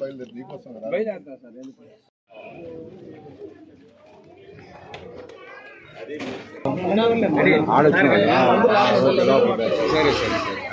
బయలుదేరి నీకోసం కదా. సరే సరే సరే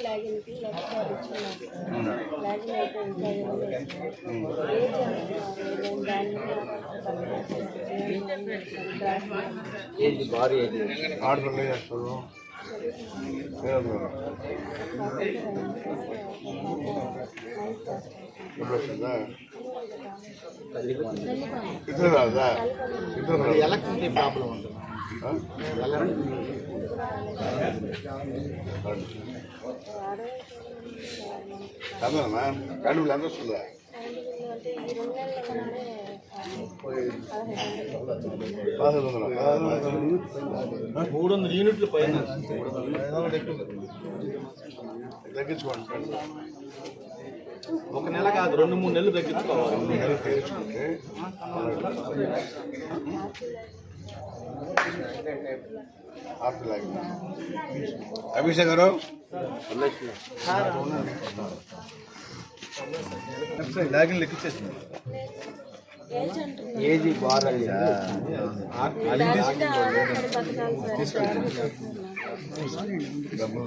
దూరం ఎందుకు తల్లి- తల్లి బంధువులు రావాలా? ఇద్దరికి. మీకెంత వస్తుంది? నాలుగు వేలు వస్తుందా? ఉమ్, ఐదు వేలు ఏంది? ఆడపిల్ల ఏం చేస్తారు ఏమవుతుంది? ఎప్పుడు వస్తుందా ఇద్దరు రాదా ఇద్దరు రాదా? ఎలక్ట్రిసిటీ ప్రాబ్లం ఉంటుంది ఆ? చదవనా కడుపులు ఎంత వస్తుందా పదహైదు వందల మూడు వందల యూనిట్లు పైన తగ్గించుకోండి ఒక నెల కాదు రెండు మూడు నెలలు తగ్గించుకోవాలి అభిషేక్ గారు? లాగిన్ లెక్కించేసింది ఏజీ బాగా డబ్బులు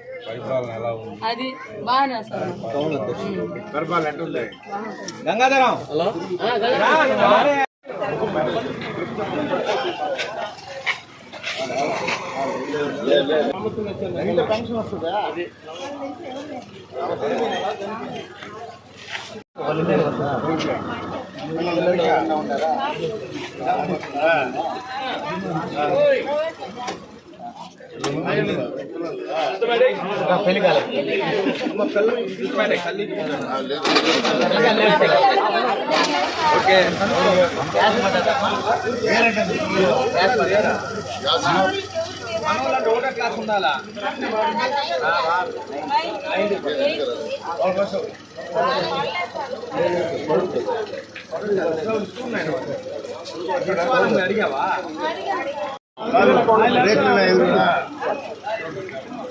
పుట్టింది బాగుంది మాట్లాడి ఇక్కడ ఎట్ట మర్చి పడతావా అది బాగానే వస్తుంది పరిపాలన ఎట్టుంది గంగాధరం మనోళ్ళంటే ఒకటే క్లాస్ ఉండాలా అడిగావా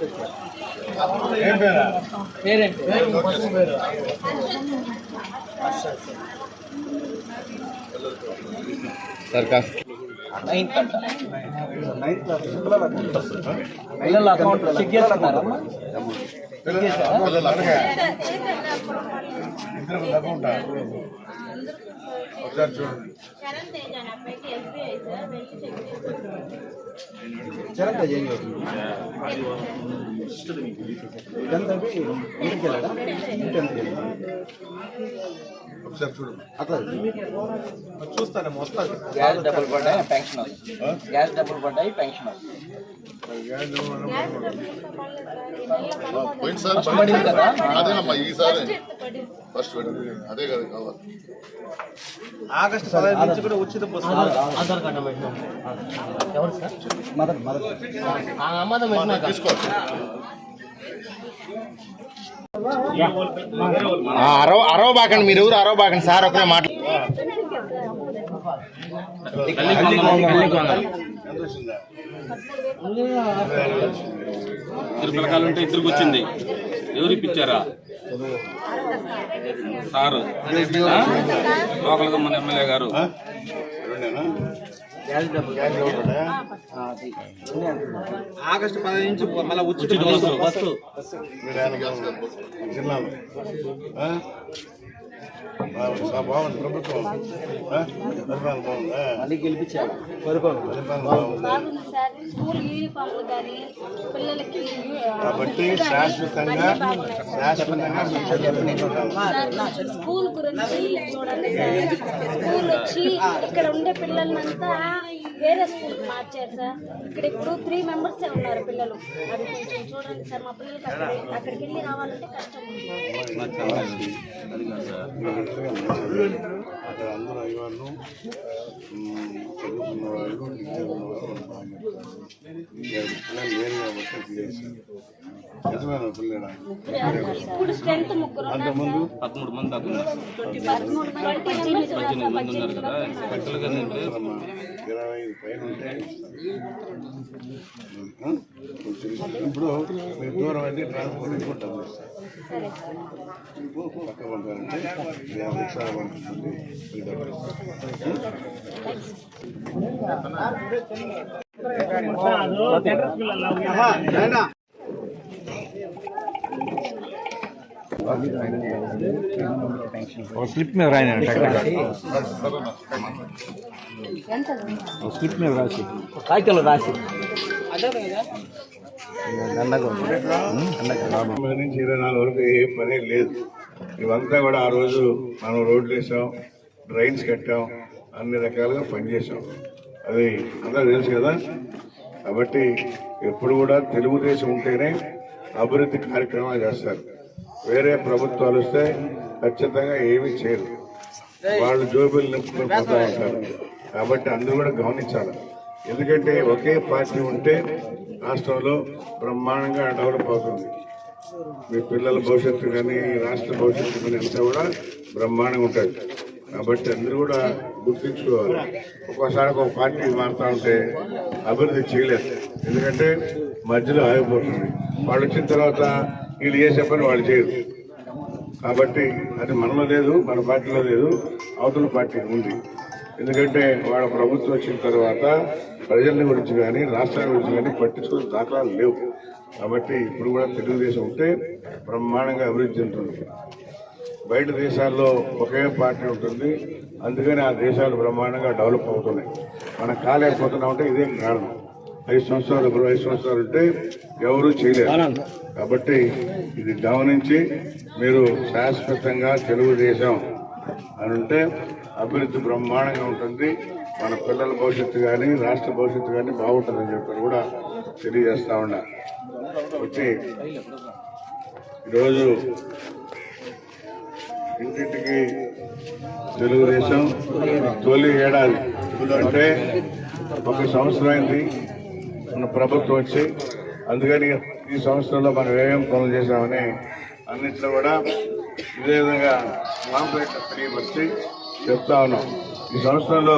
రేట్లు ఉన్నాయి, ఎదురుగా. ఏం పేరా పిల్లల అకౌంట్ చెక్ చేసుకున్నారమ్మా ఒకసారి చూడండి చరంత చేయండి ఇదంతా ఇంటికి వెళ్ళాడా ఇంటి ఎంత ఒకసారి చూడండి అట్లా చూస్తాను వస్తాను. గ్యాస్ డబ్బులు పడ్డాయి పెన్షన్ గ్యాస్ డబ్బులు పడ్డాయి పెన్షన్ పోయినసారి అదేనమ్మా ఈసారి ఫస్ట్ పడింది అదే కదా కావాలి ఆగస్టు నుంచి కూడా ఉచిత ఆధార్ కార్డు పెట్టినాం ఎవరు సార్ మదర్ మదర్ అమ్మదం పెట్టినాక అరవ అరవ బాకండి మీరు ఎవరు అరవ బాకండి సార్ ఒకరే వచ్చిందా ఇద్దరు పిల్లకాయలు ఉంటే ఇద్దరికి వచ్చింది. ఎవరు ఇప్పించారా? సారు. లోకల్గా మన ఎమ్మెల్యే గారు. ఆగస్టు పదహైదు నుంచి మళ్ళీ ఉచిత ఉచిత బస్సు. బాగుంది ప్రభుత్వం? పరిపాలన బాగుందా? మళ్ళీ పరిపాలన. బాగుంది? కాబట్టి శాశ్వతంగా శాశ్వతంగా స్కూల్ గురించి చూడండి సార్. స్కూల్ వచ్చి ఇక్కడ ఉండే పిల్లలంతా వేరే స్కూల్ మార్చారు సార్. ఇక్కడ ఇప్పుడు త్రీ మెంబర్స్ ఉన్నారు పిల్లలు. అది కొంచెం చూడండి సార్ మా పిల్లలకి అక్కడ అక్కడికి వెళ్ళి రావాలంటే కష్టం అక్కడ అందరూ చదువుకున్న వాళ్ళు పిల్లలు లేరు కాబట్టి పిల్లడా ఇప్పుడు స్ట్రెంత్ ముగ్గురు అంతకుముందు పదమూడు మంది దాకా ఉన్నారు. పదమూడు ఉన్నారు సార్ మంది ఉన్నారు కదా. ఇరవై ఇప్పుడు మీరు దూరం అయితే ట్రాన్స్పోర్ట్ ఎక్కువ డబ్బులు ఇస్తారు సరే సార్ పక్క పంపారంటే యాభై పంపిస్తుంది డబ్బులు ఇస్తారు స్లిప్ మీద రాయన స్లిప్ మీద రాసి. కాగితంలో రాసి. నుంచి ఇరవై నాలుగు వరకు ఏ పని లేదు. ఇవంతా కూడా ఆ రోజు మనం రోడ్లు వేసాం డ్రైన్స్ కట్టాం అన్ని రకాలుగా పనిచేసాం అది అందరూ తెలుసు కదా? కాబట్టి ఎప్పుడు కూడా తెలుగుదేశం ఉంటేనే అభివృద్ధి కార్యక్రమాలు చేస్తారు. వేరే ప్రభుత్వాలు వస్తే ఖచ్చితంగా ఏమీ చేయరు. వాళ్ళు జోబులు నింపుకొని పోతా ఉంటారు. కాబట్టి అందరూ కూడా గమనించాలి. ఎందుకంటే ఒకే పార్టీ ఉంటే రాష్ట్రంలో బ్రహ్మాండంగా డెవలప్ అవుతుంది. మీ పిల్లల భవిష్యత్తు కానీ రాష్ట్ర భవిష్యత్తు కానీ అంతా కూడా బ్రహ్మాండంగా ఉంటుంది. కాబట్టి అందరూ కూడా గుర్తించుకోవాలి. ఒక్కోసారి ఒక పార్టీ మారుతా ఉంటే అభివృద్ధి చేయలేదు. ఎందుకంటే మధ్యలో ఆగిపోతుంది. వాళ్ళు వచ్చిన తర్వాత వీళ్ళు చేసే పని వాళ్ళు చేయరు. కాబట్టి అది మనలో లేదు మన పార్టీలో లేదు అవతల పార్టీ ఉంది. ఎందుకంటే వాళ్ళ ప్రభుత్వం వచ్చిన తర్వాత ప్రజల గురించి కానీ రాష్ట్రాల గురించి కానీ పట్టించుకునే దాఖలాలు లేవు. కాబట్టి ఇప్పుడు కూడా తెలుగుదేశం ఉంటే బ్రహ్మాండంగా అభివృద్ధి చెందుతుంది బయట దేశాల్లో ఒకే పార్టీ ఉంటుంది. అందుకని ఆ దేశాలు బ్రహ్మాండంగా డెవలప్ అవుతున్నాయి. మనం కాలేకపోతున్నాం అంటే ఇదేం కారణం. ఐదు సంవత్సరాలు ఇప్పుడు ఐదు సంవత్సరాలు ఉంటే ఎవరూ చేయలేరు. కాబట్టి ఇది గమనించి మీరు శాశ్వతంగా తెలుగుదేశం అని ఉంటే అభివృద్ధి బ్రహ్మాండంగా ఉంటుంది. మన పిల్లల భవిష్యత్తు కానీ రాష్ట్ర భవిష్యత్తు కానీ బాగుంటుందని చెప్పి కూడా తెలియజేస్తా ఉన్నా. వచ్చి ఈరోజు ఇంటింటికి తెలుగుదేశం తొలి ఏడాది. అంటే ఒక సంవత్సరం అయింది. మన ప్రభుత్వం వచ్చి అందుకని ఈ సంవత్సరంలో మనం ఏం పనులు చేశామని అన్నింటిలో కూడా ఇదే విధంగా కాంప్లైంట్ తెలియపరిచి చెప్తా ఉన్నాం. ఈ సంవత్సరంలో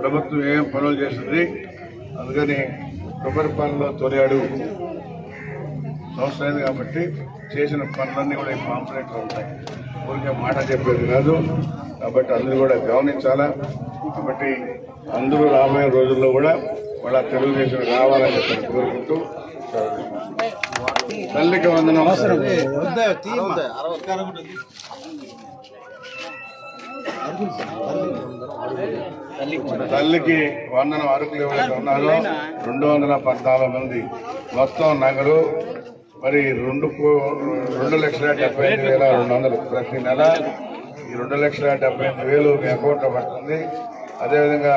ప్రభుత్వం ఏం పనులు చేస్తుంది అందుకని సుపరిపాలనలో పనుల్లో అడుగు సంవత్సరం కాబట్టి చేసిన పనులన్నీ కూడా ఈ పాంప్లెట్లో ఉంటాయి. ఊరికే మాట చెప్పేది కాదు. కాబట్టి అందరూ కూడా గమనించాలా? కాబట్టి అందరూ రాబోయే రోజుల్లో కూడా వాళ్ళ తెలుగుదేశం రావాలని చెప్పి కోరుకుంటూ తల్లికి వందనం. అవసరం. తల్లికి వందనం అరుకులు ఎవరైతే ఉన్నారో రెండు వందల పద్నాలుగు మంది. మొత్తం నగలు మరి రెండు కో- రెండు లక్షల డెబ్బై ఐదు వేల రెండు వందలు. ప్రతి నెల ఈ రెండు లక్షల డెబ్బై ఐదు వేలు మీ అకౌంట్లో పడుతుంది. అదేవిధంగా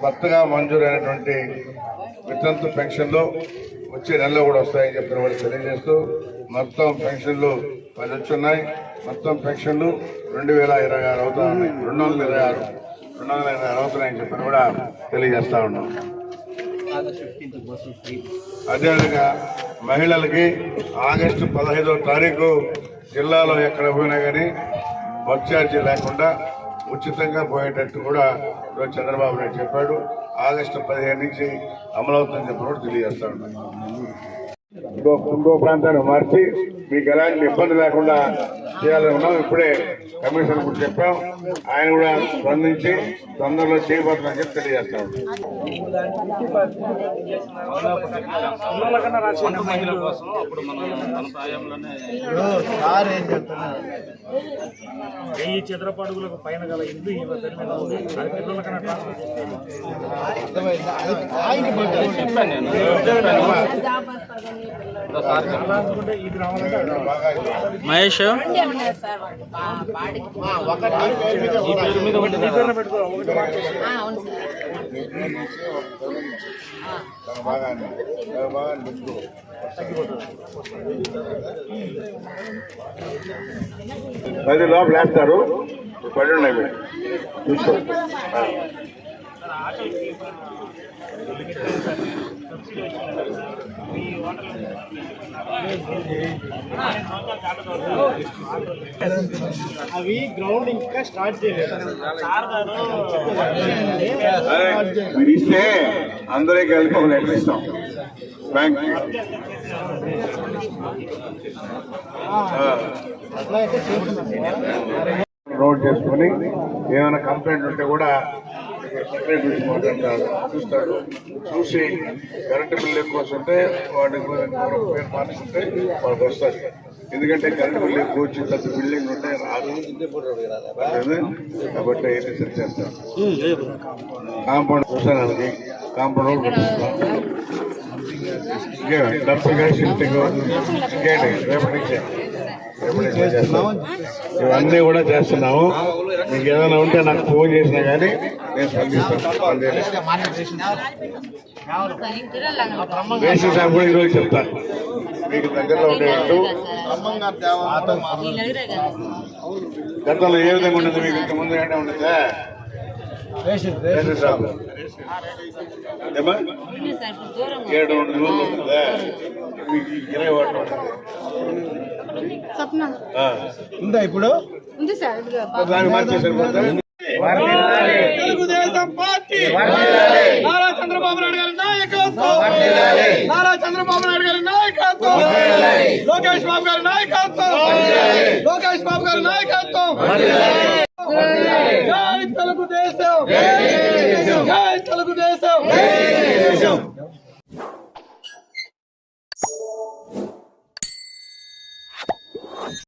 కొత్తగా మంజూరైనటువంటి వితంతు పెన్షన్లు వచ్చే నెలలో కూడా వస్తాయని చెప్పిన వాళ్ళు తెలియజేస్తూ మొత్తం పెన్షన్లు పది వచ్చున్నాయి మొత్తం పెన్షన్లు రెండు వేల ఇరవై ఆరు అవుతా ఉన్నాయి రెండు వందల ఇరవై ఆరు రెండు వందల ఇరవై ఆరు అవుతున్నాయని చెప్పిన కూడా తెలియజేస్తా ఉన్నాం. అదేవిధంగా మహిళలకి ఆగస్టు పదహైదవ తారీఖు జిల్లాలో ఎక్కడ పోయినా కానీ బస్ ఛార్జీ లేకుండా ఉచితంగా పోయేటట్టు కూడా చంద్రబాబు నాయుడు చెప్పాడు. ఆగస్టు పదిహేను నుంచి అమలవుతుందని చెప్పి కూడా తెలియజేస్తా ఉన్నాను ఇంకో ఇంకో ప్రాంతాన్ని మార్చి మీకు ఎలాంటి ఇబ్బంది లేకుండా చేయాలని ఉన్నాం. ఇప్పుడే కమిషనర్ కూడా చెప్పాం. ఆయన కూడా స్పందించి తొందరలో చేయబోతున్నాం చెప్పి తెలియజేస్తాం. వంద మహిళల కోసం అప్పుడు మనం మన ప్రాయంలోనే వెయ్యి చదరపడుగులకు పైన గల ఇల్లు చెప్పాను. నేను మహేష్? పది లోపల వేస్తారు. పడి ఉన్నాయి చూసుకో. అవి గ్రౌండ్ ఇంకా స్టార్ట్ చేయలేదు. మీరు ఇస్తే అందరే కలిపి ఒక లెటర్ ఇస్తాం. బ్యాంక్ నోట్ చేసుకొని ఏమైనా కంప్లైంట్ ఉంటే కూడా సెక్రటరీ గురించి మాట్లాడతాడు చూస్తాడు చూసి కరెంటు బిల్లు ఎక్కువ వస్తుంటే వాటికి పేరు మార్చుకుంటే వాళ్ళకి వస్తుంది ఎందుకంటే కరెంటు బిల్లు ఎక్కువ వచ్చి పెద్ద బిల్డింగ్ ఉంటే రాదు? కాబట్టి అయితే సెట్ చేస్తాం కాంపౌండ్ చూసానికి కాంపౌండ్ రోడ్ కట్టిస్తాం. ఇంకే డబ్బుగా షిఫ్టింగ్ ఇంకేంటి రేపటి నుంచే ఇవన్నీ కూడా చేస్తున్నాము మీకు ఏదైనా ఉంటే నాకు ఫోన్ చేసినా కానీ షాప్ కూడా ఈరోజు చెప్తాను మీకు దగ్గరలో ఉండేటట్టు గతంలో ఏ విధంగా ఉండదు మీకు ఇంత ముందు ఏంటంటే ఉండదా? ఇప్పుడు ఏడు రెండు రోజులు ఉంటుందా? మీకు ఉంటుంది ఆ. ఉంది సార్. ఇదిగో దానికి మార్చేసారు. తెలుగుదేశం పార్టీ నారా చంద్రబాబు నాయుడు గారి నాయకత్వం నారా చంద్రబాబు నాయుడు గారి నాయకత్వం లోకేష్ బాబు గారి నాయకత్వం లోకేష్ బాబు గారి నాయకత్వం జై తెలుగుదేశం